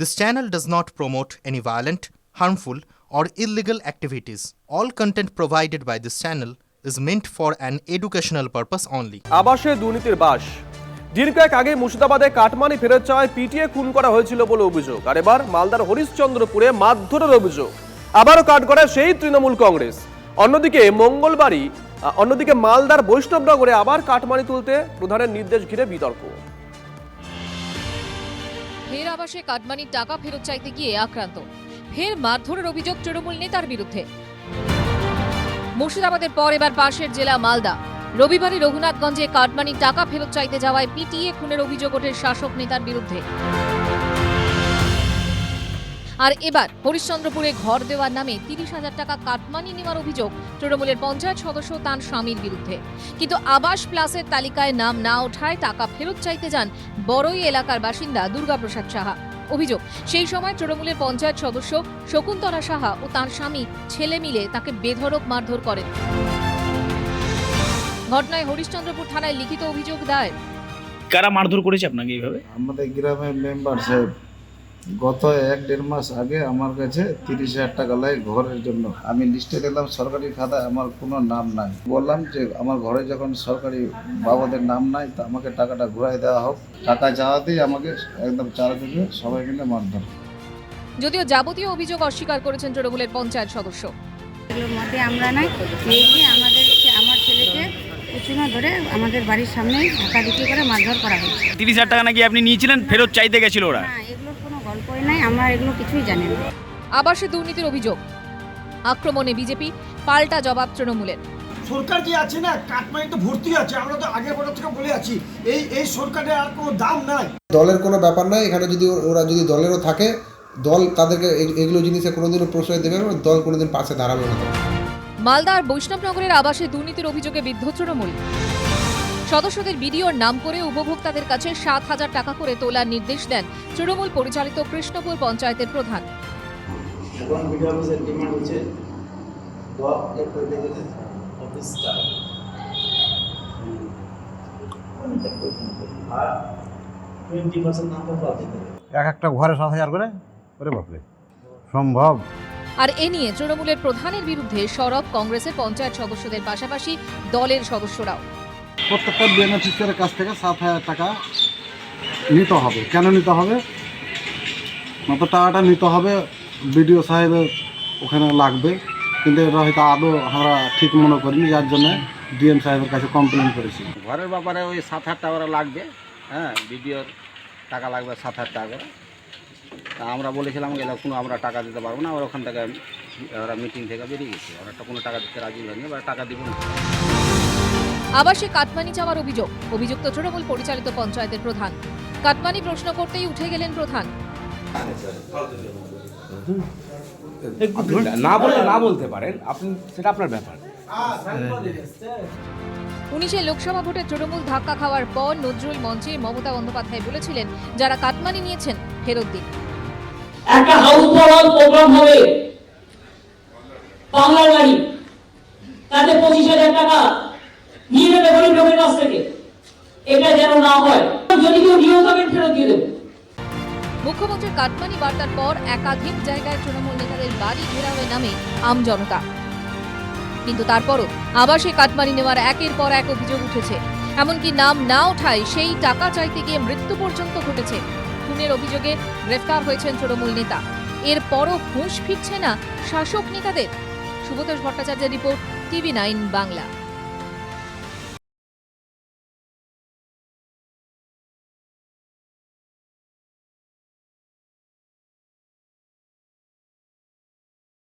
This channel does not promote any violent, harmful, or illegal activities. All content provided by this channel is meant for an educational purpose only. আবাসে দুর্নীতির বাস। দিন কয়েক আগে মুর্শিদাবাদে cut money ফেরত চাওয়ায় পিটিয়ে খুন করা হয়েছিল বলে অভিযোগ। আর এবার মালদার হরিশ্চন্দ্রপুরে মারধরের অভিযোগ। আবারও কাঠগড়ায় সেই তৃণমূল কংগ্রেস। অন্যদিকে মঙ্গলবারই অন্যদিকে মালদার বৈষ্ণবনগরে আবার কাটমানি তুলতে প্রধানের নির্দেশ ঘিরে বিতর্ক। ফের আবাসে কাটমানির টাকা ফেরত চাইতে গিয়ে আক্রান্ত। ফের মারধরের অভিযোগ তৃণমূল নেতার বিরুদ্ধে। মুর্শিদাবাদের পর এবার পাশের জেলা মালদা। রবিবারে রঘুনাথগঞ্জে কাটমানির টাকা ফেরত চাইতে যাওয়ায় পিটিএ খুনের অভিযোগ ওঠে শাসক নেতার বিরুদ্ধে। আর এবার হরিশ্চন্দ্রপুরে ঘর দেওয়ার নামে তিরিশ হাজার টাকা কাটমানি নেওয়ার অভিযোগ তৃণমূলের পঞ্চায়েত সদস্য তার স্বামীর বিরুদ্ধে। কিন্তু আবাস প্লাসের তালিকায় নাম না ওঠায় টাকা ফেরত চাইতে যান বড়ই এলাকার বাসিন্দা দুর্গাপ্রসাদ সাহা। অভিযোগ সেই সময় তৃণমূলের পঞ্চায়েত সদস্য শকুন্তলা সাহা ও তার স্বামী ছেলে মিলে তাকে বেধড়ক মারধর করেন। ঘটনায় হরিশ্চন্দ্রপুর থানায় লিখিত অভিযোগ দায়ের। কারা মারধর করেছে আপনাকে এইভাবে? আমাদের গ্রামের মেম্বার সাহেব। গত এক দেড় মাস আগে আমার কাছে তিরিশ হাজার টাকা লাগে ঘরের জন্য। আমি লিস্টে দিলাম সরকারি খাতায় আমার কোনো নাম নাই। বললাম যে আমার ঘরে যখন সরকারি বাবাদের নাম নাই তা আমাকে টাকাটা ঘুরাই দেওয়া হোক। টাকা চাওয়াতেই আমাকে একদম চারদিকে সবাই মিলে মারধর। যদিও যাবতীয় অভিযোগ অস্বীকার করেছেন তৃণমূলের পঞ্চায়েত সদস্য। এগুলোর মধ্যে আমরা নাই। আমাদের আমার ছেলেকে ধরে আমাদের বাড়ির সামনে ঢাকা দিকে করে মারধর করা হয়েছে। তিরিশ হাজার টাকা নাকি আপনি নিয়েছিলেন? ফেরত চাইতে গেছিল ওরা। গল্পই নাই আমরা এগুলো কিছুই জানি না। আবাসে দুর্নীতির অভিযোগ। আক্রমণে বিজেপি পাল্টা জবাব তৃণমূলের। সরকার যে আছে না কাটমানি তো ভর্তি আছে আমরা তো আগের বছর থেকে বলে আছি এই এই সরকারের আর কোনো দাম নাই। দলের কোনো ব্যাপার নয় এখানে যদি ওরা যদি দলেরও থাকে দল তাদেরকে এগুলো জিনিসে কোনোদিনও প্রশ্রয় দেবে না দল কোনোদিন পাশে দাঁড়াবে না। মালদার বৈষ্ণবনগরের আবাসে দুর্নীতির অভিযোগে বিদ্ধ তৃণমূল। সদস্যদের বিডিওর নাম করে উপভোক্তাদের কাছে সাত হাজার টাকা করে তোলার নির্দেশ দেন তৃণমূল পরিচালিত কৃষ্ণপুর পঞ্চায়েতের প্রধান। এখন বিডিও অফিসের ডিমান্ড হচ্ছে অফিস আর টোয়েন্টি পার্সেন্ট নাম্বার বাদ এক একটা ঘরে সাত হাজার করে? ওরে বাপরে। সম্ভব। আর এ নিয়ে তৃণমূলের প্রধানের বিরুদ্ধে সরব কংগ্রেসের পঞ্চায়েত সদস্যদের পাশাপাশি দলের সদস্যরাও। প্রত্যেকটা বেনিফিশিয়ারের কাছ থেকে সাত হাজার টাকা নিতে হবে। কেন নিতে হবে? মাত্র টাকাটা নিতে হবে বিডিও সাহেবের ওখানে লাগবে। কিন্তু এটা হয়তো আদৌ আমরা ঠিক মনে করিনি, যার জন্য ডিএম সাহেবের কাছে কমপ্লেন করেছি। ঘরের ব্যাপারে ওই সাত হাজার টাকা লাগবে হ্যাঁ বিডিওর টাকা লাগবে সাত হাজার টাকা করে। তা আমরা বলেছিলাম গেলে কোনো আমরা টাকা দিতে পারব না ওরা ওখান থেকে ওরা মিটিং থেকে বেরিয়ে গেছে। ওরা কোনো টাকা দিতে রাজি হয়নি ওরা টাকা দিব না। আবাসে কাটমানি চাওয়ার অভিযোগ। অভিযুক্ত তৃণমূল পরিচালিত পঞ্চায়েতের প্রধান। কাটমানি প্রশ্ন করতেই উঠে গেলেন প্রধান। না বললে না বলতে পারেন আপনি সেটা আপনার ব্যাপার। উনিশে লোকসভা ভোটে তৃণমূল ধাক্কা খাওয়ার পর নজরুল মঞ্চে মমতা বন্দ্যোপাধ্যায় বলেছিলেন যারা কাটমানি নিয়েছেন ফেরত দিন। একটা হাউস প্রোগ্রাম হবে। বাংলার বাড়ি। তাতে পঁচিশ হাজার টাকা নিয়ে নেবে গরিব লোকের কাছ থেকে। এটা যেন না হয়। যদি কেউ ফেরত দিয়ে দেবে। মুখ্যমন্ত্রীর কাটমানি বার্তার পর একাধিক জায়গায় তৃণমূল নেতাদের বাড়ি ঘেরাওয়ে নামে আম জনতা। কিন্তু তারপরও আবাসে কাটমানি নেওয়ার একের পর এক অভিযোগ উঠেছে। এমনকি নাম না ওঠায় সেই টাকা চাইতে গিয়ে মৃত্যু পর্যন্ত ঘটেছে। খুনের অভিযোগে গ্রেফতার হয়েছেন তৃণমূল নেতা। এরপরও হুঁশ ফিরছে না শাসক নেতাদের। সুবোধেশ ভট্টাচার্যের রিপোর্ট টিভি নাইন বাংলা।